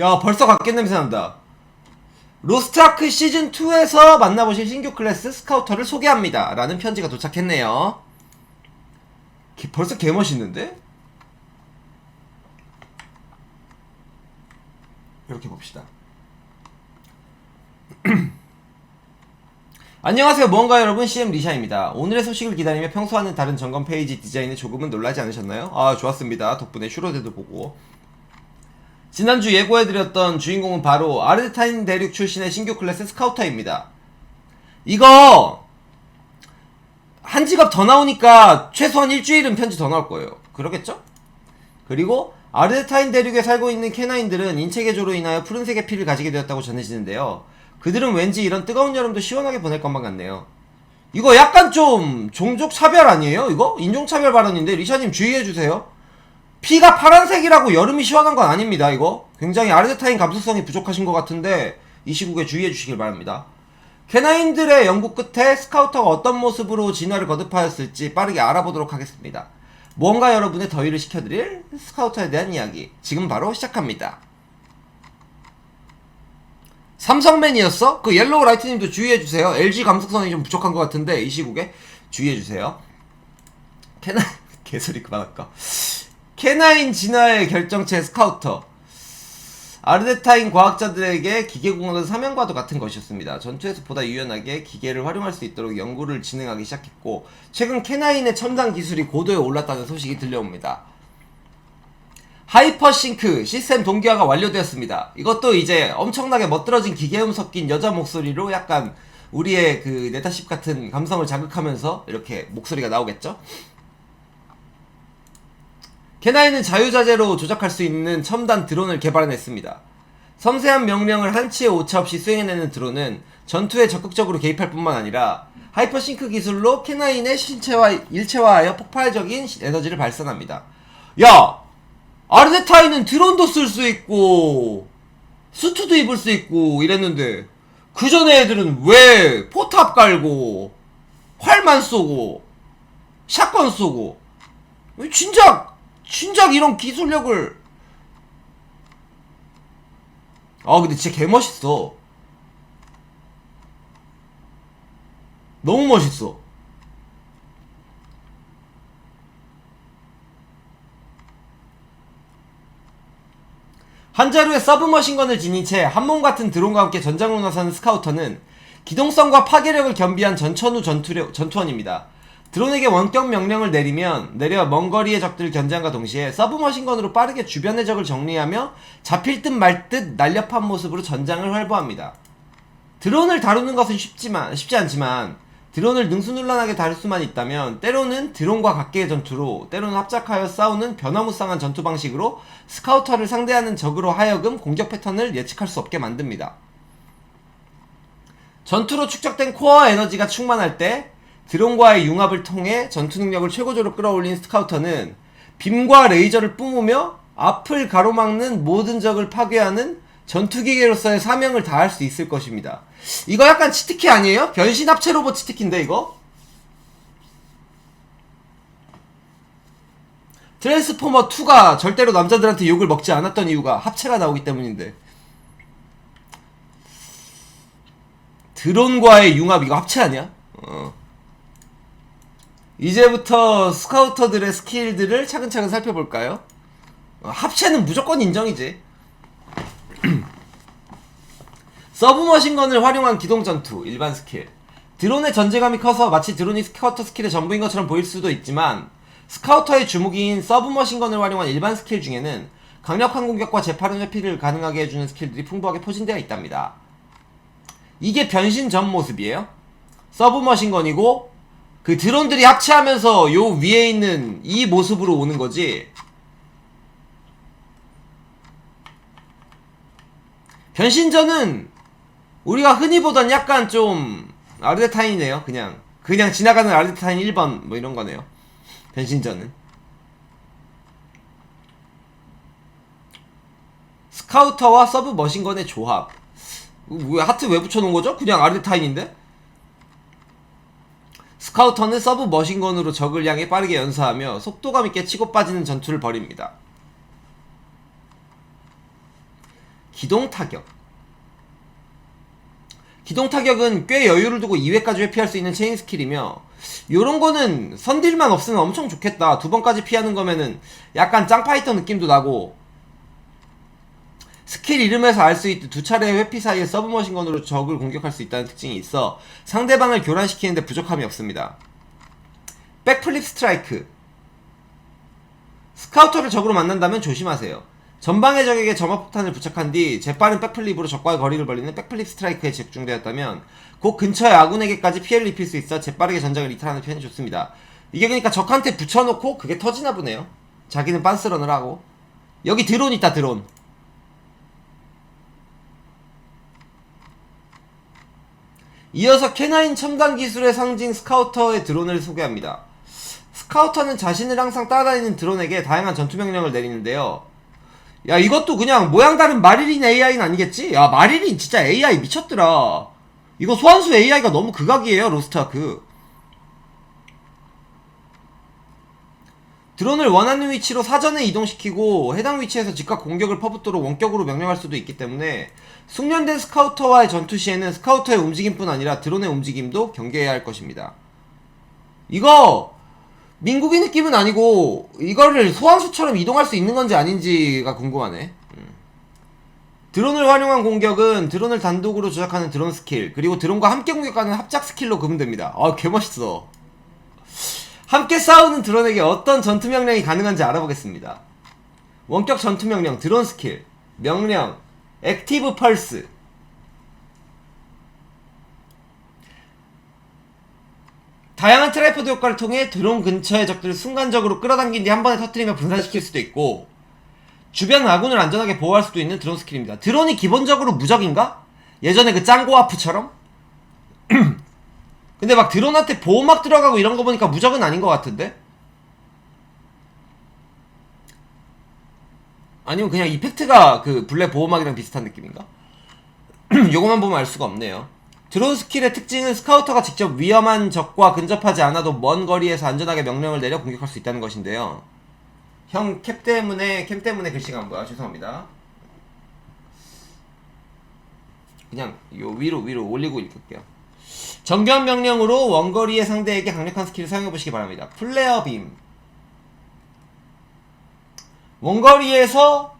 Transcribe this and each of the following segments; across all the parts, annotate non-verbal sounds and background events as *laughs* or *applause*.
야 벌써 갓겜 냄새 난다. 로스트아크 시즌2에서 만나보실 신규 클래스 스카우터를 소개합니다. 라는 편지가 도착했네요. 개- 벌써 개멋있는데? 이렇게 봅시다. *clears throat* 안녕하세요. 뭔가 여러분? CM 리샤입니다. 오늘의 소식을 기다리며 평소와는 다른 점검 페이지 디자인에 조금은 놀라지 않으셨나요? 아 좋았습니다. 덕분에 슈로데도 보고 지난주 예고해드렸던 주인공은 바로 아르타인 대륙 출신의 신규 클래스 스카우터입니다. 이거 한 직업 더 나오니까 최소한 일주일은 편지 더 나올 거예요. 그러겠죠? 그리고 아르타인 대륙에 살고 있는 캐나인들은 인체 개조로 인하여 푸른색의 피를 가지게 되었다고 전해지는데요. 그들은 왠지 이런 뜨거운 여름도 시원하게 보낼 것만 같네요. 이거 약간 좀 종족 차별 아니에요? 이거 인종 차별 발언인데 리샤님 주의해 주세요. 피가 파란색이라고 여름이 시원한 건 아닙니다, 이거. 굉장히 아르데타인 감수성이 부족하신 것 같은데, 이 시국에 주의해 주시길 바랍니다. 캐나인들의 연구 끝에 스카우터가 어떤 모습으로 진화를 거듭하였을지 빠르게 알아보도록 하겠습니다. 무언가 여러분의 더위를 식혀드릴 스카우터에 대한 이야기. 지금 바로 시작합니다. 삼성맨이었어? 그 옐로우 라이트님도 주의해주세요. LG 감수성이 좀 부족한 것 같은데, 이 시국에 주의해주세요. 캐나, *laughs* 개소리 그만할까. 캐나인 진화의 결정체 스카우터. 아르데타인 과학자들에게 기계공학은 사명과도 같은 것이었습니다. 전투에서 보다 유연하게 기계를 활용할 수 있도록 연구를 진행하기 시작했고, 최근 캐나인의 첨단 기술이 고도에 올랐다는 소식이 들려옵니다. 하이퍼싱크 시스템 동기화가 완료되었습니다. 이것도 이제 엄청나게 멋들어진 기계음 섞인 여자 목소리로 약간 우리의 그 네타십 같은 감성을 자극하면서 이렇게 목소리가 나오겠죠? 캐나이는 자유자재로 조작할 수 있는 첨단 드론을 개발해냈습니다. 섬세한 명령을 한치의 오차 없이 수행해내는 드론은 전투에 적극적으로 개입할 뿐만 아니라 하이퍼싱크 기술로 캐나인의 신체와 일체화하여 폭발적인 에너지를 발산합니다. 야! 아르데타이는 드론도 쓸 수 있고 수트도 입을 수 있고 이랬는데 그 전에 애들은 왜 포탑 깔고 활만 쏘고 샷건 쏘고 진작 진작 이런 기술력을. 아 근데 진짜 개멋있어. 너무 멋있어. 한 자루에 서브머신건을 지닌 채 한몸 같은 드론과 함께 전장으로 나서는 스카우터는 기동성과 파괴력을 겸비한 전천후 전투력, 전투원입니다. 드론에게 원격 명령을 내리면 내려 먼 거리의 적들을 견제함과 동시에 서브 머신건으로 빠르게 주변의 적을 정리하며 잡힐 듯 말 듯 날렵한 모습으로 전장을 활보합니다. 드론을 다루는 것은 쉽지만 쉽지 않지만 드론을 능수능란하게 다룰 수만 있다면 때로는 드론과 각계의 전투로 때로는 합작하여 싸우는 변화무쌍한 전투 방식으로 스카우터를 상대하는 적으로 하여금 공격 패턴을 예측할 수 없게 만듭니다. 전투로 축적된 코어 에너지가 충만할 때 드론과의 융합을 통해 전투 능력을 최고조로 끌어올린 스카우터는 빔과 레이저를 뿜으며 앞을 가로막는 모든 적을 파괴하는 전투기계로서의 사명을 다할 수 있을 것입니다. 이거 약간 치트키 아니에요? 변신 합체 로봇 치트키인데 이거? 트랜스포머 2가 절대로 남자들한테 욕을 먹지 않았던 이유가 합체가 나오기 때문인데 드론과의 융합 이거 합체 아니야? 어. 이제부터 스카우터들의 스킬들을 차근차근 살펴볼까요? 어, 합체는 무조건 인정이지. *clears throat* 서브머신건을 활용한 기동 전투 일반 스킬. 드론의 전제감이 커서 마치 드론이 스카우터 스킬의 전부인 것처럼 보일 수도 있지만 스카우터의 주무기인 서브머신건을 활용한 일반 스킬 중에는 강력한 공격과 재파른 회피를 가능하게 해주는 스킬들이 풍부하게 포진되어 있답니다. 이게 변신 전 모습이에요. 서브머신건이고 그 드론들이 합체하면서 요 위에 있는 이 모습으로 오는 거지. 변신전은 우리가 흔히 보던 약간 좀 아르데타인이네요. 그냥 그냥 지나가는 아르데타인 1번 뭐 이런 거네요. 변신전은 스카우터와 서브 머신건의 조합. 왜 하트 왜 붙여놓은 거죠? 그냥 아르데타인인데? 스카우터는 서브 머신건으로 적을 향해 빠르게 연사하며 속도감 있게 치고 빠지는 전투를 벌입니다. 기동 타격. 기동 타격은 꽤 여유를 두고 2회까지 회피할 수 있는 체인 스킬이며 요런 거는 선딜만 없으면 엄청 좋겠다. 두 번까지 피하는 거면은 약간 짱파이터 느낌도 나고 스킬 이름에서 알 수 있듯 두 차례의 회피 사이에 서브머신건으로 적을 공격할 수 있다는 특징이 있어 상대방을 교란시키는데 부족함이 없습니다. 백플립 스트라이크 스카우터를 적으로 만난다면 조심하세요. 전방의 적에게 점화폭탄을 부착한 뒤 재빠른 백플립으로 적과의 거리를 벌리는 백플립 스트라이크에 집중되었다면 곧 근처의 아군에게까지 피해를 입힐 수 있어 재빠르게 전장을 이탈하는 편이 좋습니다. 이게 그러니까 적한테 붙여놓고 그게 터지나 보네요. 자기는 빤스런을 하고 여기 드론 있다 드론 이어서 캐나인 첨단 기술의 상징 스카우터의 드론을 소개합니다. 스카우터는 자신을 항상 따라다니는 드론에게 다양한 전투 명령을 내리는데요. 야 이것도 그냥 모양 다른 마리린 AI는 아니겠지? 야 마리린 진짜 AI 미쳤더라. 이거 소환수 AI가 너무 극악이에요 로스트아크. 드론을 원하는 위치로 사전에 이동시키고 해당 위치에서 즉각 공격을 퍼붓도록 원격으로 명령할 수도 있기 때문에 숙련된 스카우터와의 전투 시에는 스카우터의 움직임뿐 아니라 드론의 움직임도 경계해야 할 것입니다. 이거 민국이 느낌은 아니고 이거를 소환수처럼 이동할 수 있는 건지 아닌지가 궁금하네. 음. 드론을 활용한 공격은 드론을 단독으로 조작하는 드론 스킬 그리고 드론과 함께 공격하는 합작 스킬로 구분됩니다. 아 개멋있어. 함께 싸우는 드론에게 어떤 전투 명령이 가능한지 알아보겠습니다. 원격 전투 명령 드론 스킬 명령 액티브 펄스 다양한 트라이포드 효과를 통해 드론 근처의 적들을 순간적으로 끌어당긴 뒤 한 번에 터트리며 분산시킬 수도 있고 주변 아군을 안전하게 보호할 수도 있는 드론 스킬입니다. 드론이 기본적으로 무적인가? 예전에 그 짱고아프처럼? *clears throat* 근데 막 드론한테 보호막 들어가고 이런 거 보니까 무적은 아닌 것 같은데? 아니면 그냥 이펙트가 그 블랙 보호막이랑 비슷한 느낌인가? *clears throat* 요거만 보면 알 수가 없네요. 드론 스킬의 특징은 스카우터가 직접 위험한 적과 근접하지 않아도 먼 거리에서 안전하게 명령을 내려 공격할 수 있다는 것인데요. 형 캡 때문에 캠 때문에 글씨가 안 보여. 죄송합니다. 그냥 요 위로 위로 올리고 읽을게요. 정교한 명령으로 원거리의 상대에게 강력한 스킬을 사용해 보시기 바랍니다. 플레어 빔. 원거리에서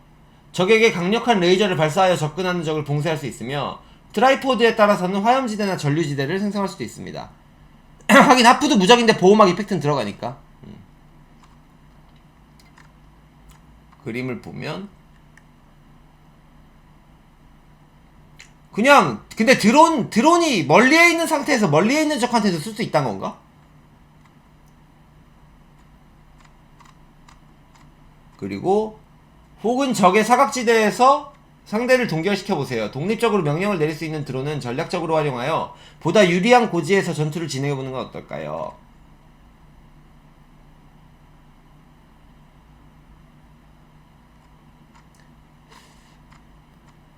적에게 강력한 레이저를 발사하여 접근하는 적을 봉쇄할 수 있으며 트라이포드에 따라서는 화염지대나 전류지대를 생성할 수도 있습니다. *clears throat* 하긴 하프도 무적인데 보호막 이펙트는 들어가니까. 음. 그림을 보면 그냥 근데 드론 드론이 멀리에 있는 상태에서 멀리에 있는 적한테도 쓸 수 있다는 건가? 그리고 혹은 적의 사각지대에서 상대를 동결시켜 보세요. 독립적으로 명령을 내릴 수 있는 드론은 전략적으로 활용하여 보다 유리한 고지에서 전투를 진행해 보는 건 어떨까요?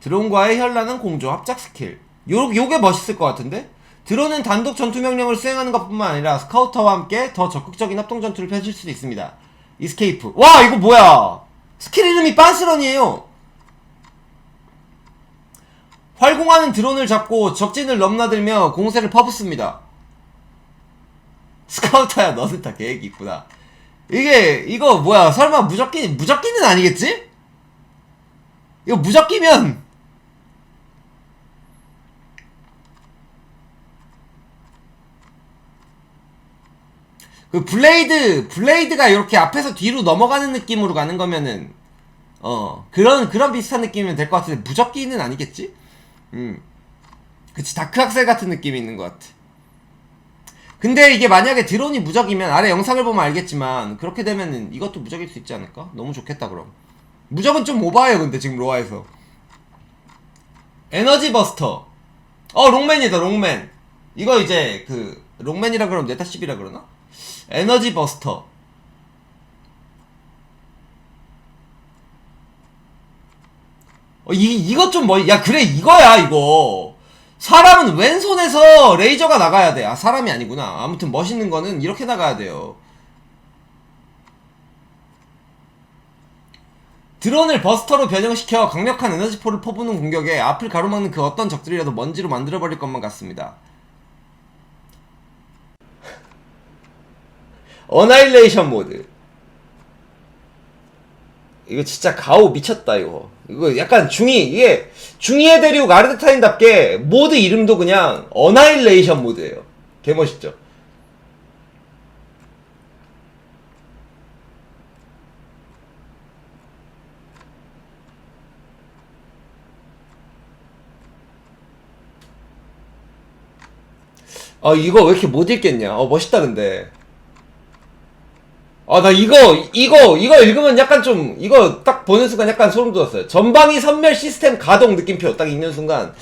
드론과의 현란한 공조 합작 스킬. 요, 요게 멋있을 것 같은데? 드론은 단독 전투 명령을 수행하는 것뿐만 아니라 스카우터와 함께 더 적극적인 합동 전투를 펼칠 수도 있습니다. 이스케이프. 와, 이거 뭐야? 스킬 이름이 빤스런이에요. 활공하는 드론을 잡고 적진을 넘나들며 공세를 퍼붓습니다. 스카우터야, 너는 다 계획이 있구나. 이게, 이거 뭐야, 설마 무적기, 무적기는 아니겠지? 이거 무적기면, 그 블레이드 블레이드가 이렇게 앞에서 뒤로 넘어가는 느낌으로 가는 거면은 어 그런 그런 비슷한 느낌이면 될 것 같은데 무적기는 아니겠지? 음 그치 다크 학살 같은 느낌이 있는 것 같아. 근데 이게 만약에 드론이 무적이면 아래 영상을 보면 알겠지만 그렇게 되면은 이것도 무적일 수 있지 않을까? 너무 좋겠다 그럼. 무적은 좀 오바해요 근데 지금 로아에서. 에너지 버스터. 어 롱맨이다 롱맨. 이거 이제 그 롱맨이라 그러면 네타십이라 그러나? 에너지 버스터. 어, 이, 이것 좀 뭐, 야, 그래, 이거야, 이거. 사람은 왼손에서 레이저가 나가야 돼. 아, 사람이 아니구나. 아무튼 멋있는 거는 이렇게 나가야 돼요. 드론을 버스터로 변형시켜 강력한 에너지포를 퍼부는 공격에 앞을 가로막는 그 어떤 적들이라도 먼지로 만들어버릴 것만 같습니다. 어나일레이션 모드. 이거 진짜 가오 미쳤다 이거. 이거 약간 중이 이게 중이의 대륙 아르데타인답게 모드 이름도 그냥 어나일레이션 모드예요. 개 멋있죠. 아 이거 왜 이렇게 못 읽겠냐? 어 멋있다 근데. 아 나 이거 이거 이거 읽으면 약간 좀 이거 딱 보는 순간 약간 소름 돋았어요. 전방위 선멸 시스템 가동 느낌표 딱 읽는 순간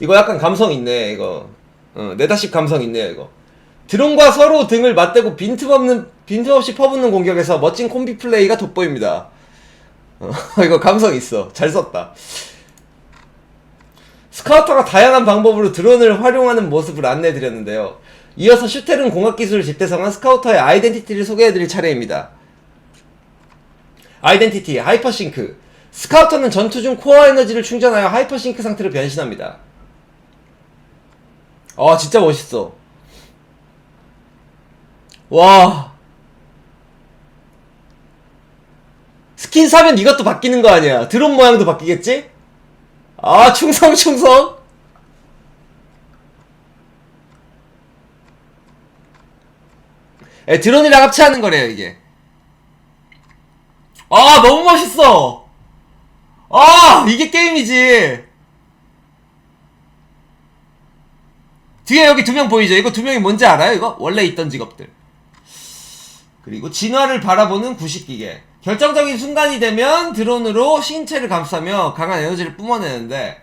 이거 약간 감성 있네 이거. 어, 네다십 감성 있네요 이거. 드론과 서로 등을 맞대고 빈틈없는 빈틈없이 퍼붓는 공격에서 멋진 콤비 플레이가 돋보입니다. 어, *laughs* 이거 감성 있어. 잘 썼다. 스카우터가 다양한 방법으로 드론을 활용하는 모습을 안내해드렸는데요. 이어서 슈테른 공학기술을 집대성한 스카우터의 아이덴티티를 소개해드릴 차례입니다. 아이덴티티, 하이퍼싱크. 스카우터는 전투 중 코어 에너지를 충전하여 하이퍼싱크 상태로 변신합니다. 아, 진짜 멋있어. 와. 스킨 사면 이것도 바뀌는 거 아니야. 드론 모양도 바뀌겠지? 아, 충성, 충성! 에, 드론이랑 합체하는 거래요, 이게. 아, 너무 멋있어! 아, 이게 게임이지! 뒤에 여기 두 명 보이죠? 이거 두 명이 뭔지 알아요, 이거? 원래 있던 직업들. 그리고 진화를 바라보는 구식기계. 결정적인 순간이 되면 드론으로 신체를 감싸며 강한 에너지를 뿜어내는데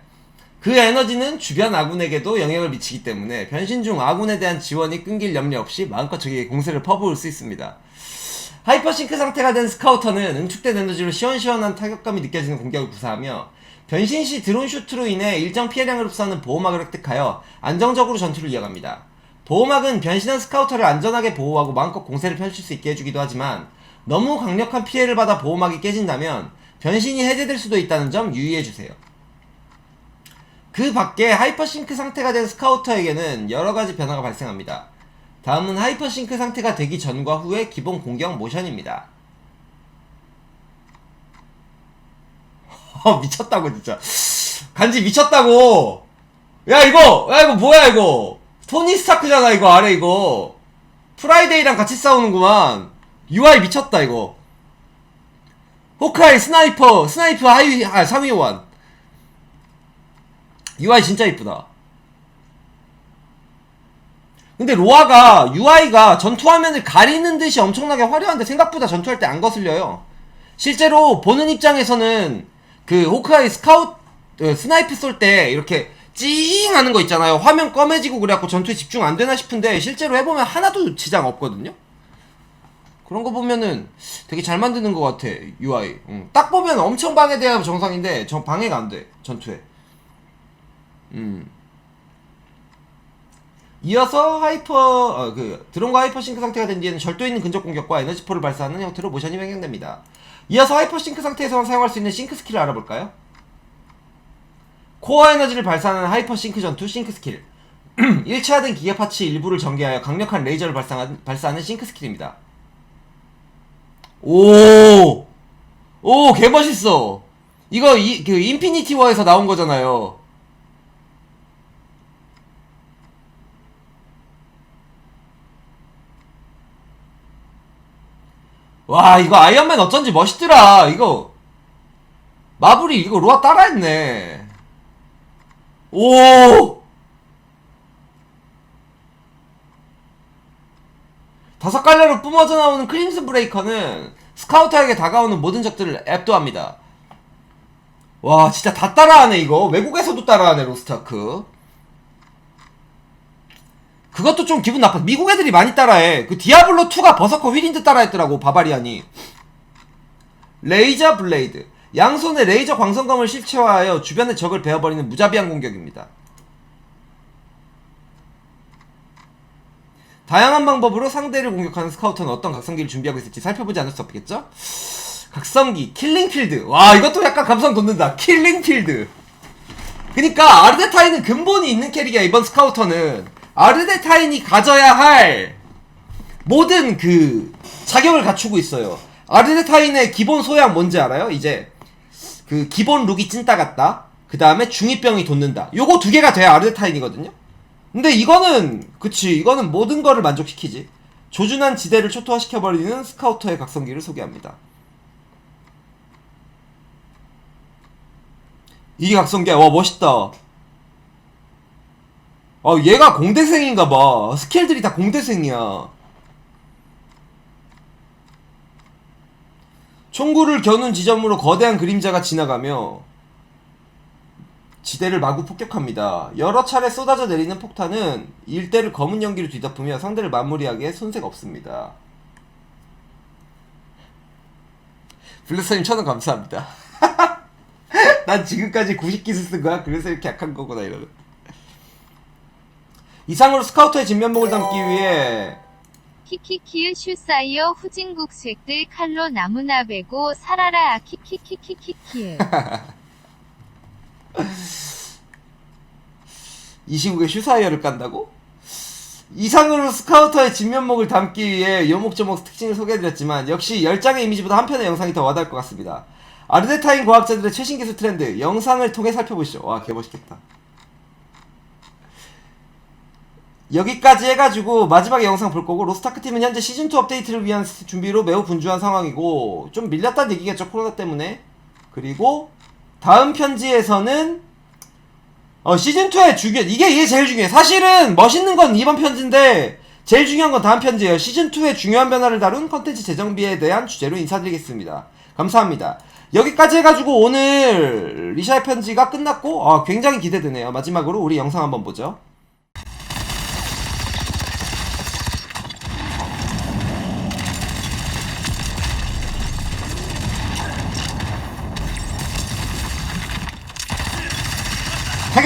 그 에너지는 주변 아군에게도 영향을 미치기 때문에 변신 중 아군에 대한 지원이 끊길 염려 없이 마음껏 적에게 공세를 퍼부을 수 있습니다. 하이퍼싱크 상태가 된 스카우터는 응축된 에너지로 시원시원한 타격감이 느껴지는 공격을 구사하며 변신 시 드론 슈트로 인해 일정 피해량을 흡수하는 보호막을 획득하여 안정적으로 전투를 이어갑니다. 보호막은 변신한 스카우터를 안전하게 보호하고 마음껏 공세를 펼칠 수 있게 해주기도 하지만 너무 강력한 피해를 받아 보호막이 깨진다면 변신이 해제될 수도 있다는 점 유의해주세요. 그 밖에 하이퍼싱크 상태가 된 스카우터에게는 여러가지 변화가 발생합니다. 다음은 하이퍼싱크 상태가 되기 전과 후의 기본 공격 모션입니다. 어, 미쳤다고 진짜. 간지 미쳤다고! 야 이거! 야 이거 뭐야 이거? 토니 스타크잖아 이거 아래 이거. 프라이데이랑 같이 싸우는구만. UI 미쳤다 이거. 호크아이 스나이퍼 스나이퍼 하위 아 상위원 UI 진짜 이쁘다. 근데 로아가 UI가 전투 화면을 가리는 듯이 엄청나게 화려한데 생각보다 전투할 때 안 거슬려요. 실제로 보는 입장에서는 그 호크아이 스카웃 어, 스나이프 쏠 때 이렇게 찡 하는 거 있잖아요. 화면 검해지고 그래갖고 전투에 집중 안 되나 싶은데 실제로 해보면 하나도 지장 없거든요. 그런 거 보면은 되게 잘 만드는 것 같아 UI 응. 딱 보면 엄청 방해돼야 정상인데 저 방해가 안 돼 전투에 음 이어서 하이퍼 어, 그 드론과 하이퍼 싱크 상태가 된 뒤에는 절도 있는 근접 공격과 에너지포를 발사하는 형태로 모션이 변경됩니다 이어서 하이퍼 싱크 상태에서만 사용할 수 있는 싱크 스킬을 알아볼까요? 코어 에너지를 발사하는 하이퍼 싱크 전투 싱크 스킬 *clears throat* 1차된 기계 파츠 일부를 전개하여 강력한 레이저를 발사하는, 발사하는 싱크 스킬입니다 오! 오, 개멋있어! 이거, 이, 그, 인피니티 워에서 나온 거잖아요. 와, 이거 아이언맨 어쩐지 멋있더라. 이거, 마블이 이거 로아 따라했네. 오! 다섯 갈래로 뿜어져 나오는 크림슨 브레이커는 스카우터에게 다가오는 모든 적들을 압도합니다. 와, 진짜 다 따라하네, 이거. 외국에서도 따라하네, 로스타크. 그것도 좀 기분 나빠. 미국 애들이 많이 따라해. 그 디아블로 2가 버서커 휘린드 따라했더라고, 바바리안이. 레이저 블레이드. 양손에 레이저 광선검을 실체화하여 주변의 적을 베어버리는 무자비한 공격입니다. 다양한 방법으로 상대를 공격하는 스카우터는 어떤 각성기를 준비하고 있을지 살펴보지 않을 수 없겠죠? 각성기 킬링필드 와 이것도 약간 감성 돋는다 킬링필드 그니까 아르데타인은 근본이 있는 캐릭이야 이번 스카우터는 아르데타인이 가져야 할 모든 그 자격을 갖추고 있어요. 아르데타인의 기본 소양 뭔지 알아요? 이제 그 기본 룩이 찐따 같다. 그 다음에 중이병이 돋는다. 요거 두 개가 돼야 아르데타인이거든요. 근데 이거는 그치 이거는 모든 거를 만족시키지. 조준한 지대를 초토화시켜버리는 스카우터의 각성기를 소개합니다. 이게 각성기야. 와 멋있다 아 얘가 공대생인가봐 스킬들이 다 공대생이야 총구를 겨눈 지점으로 거대한 그림자가 지나가며 지대를 마구 폭격합니다. 여러 차례 쏟아져 내리는 폭탄은 일대를 검은 연기로 뒤덮으며 상대를 마무리하기에 손색 없습니다. 블루스님 천원 감사합니다. *laughs* 난 지금까지 90기술 쓴 거야? 그래서 이렇게 약한 거구나 이러는. 이상으로 스카우터의 진면목을 담기 위해 키키키의 슈사이어 후진국 쇠들 칼로 나무나 베고 살아라 아, 키키키키키키에 이 시국에 슈사이어를 깐다고? 이상으로 스카우터의 진면목을 담기 위해 요목조목 특징을 소개해드렸지만 역시 10장의 이미지보다 한 편의 영상이 더 와닿을 것 같습니다. 아르데타인 과학자들의 최신 기술 트렌드 영상을 통해 살펴보시죠. 와 개멋있겠다. 여기까지 해가지고 마지막에 영상 볼 거고 로스타크 팀은 현재 시즌2 업데이트를 위한 준비로 매우 분주한 상황이고 좀 밀렸다는 얘기겠죠 코로나 때문에 그리고 다음 편지에서는 어, 시즌2의 중요, 이게, 이게 제일 중요해. 사실은 멋있는 건 이번 편지인데, 제일 중요한 건 다음 편지예요. 시즌2의 중요한 변화를 다룬 컨텐츠 재정비에 대한 주제로 인사드리겠습니다. 감사합니다. 여기까지 해가지고 오늘 리샤의 편지가 끝났고, 어, 굉장히 기대되네요. 마지막으로 우리 영상 한번 보죠.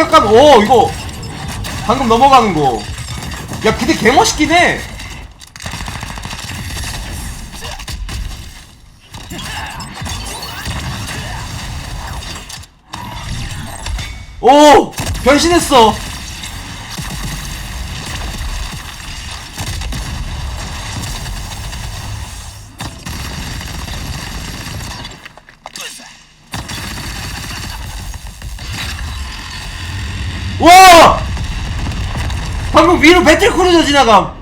타격감, 오, 이거, 방금 넘어가는 거. 야, 근데 개 멋있긴 해. 오! 변신했어! 와! 방금 위로 배틀크루저 지나감!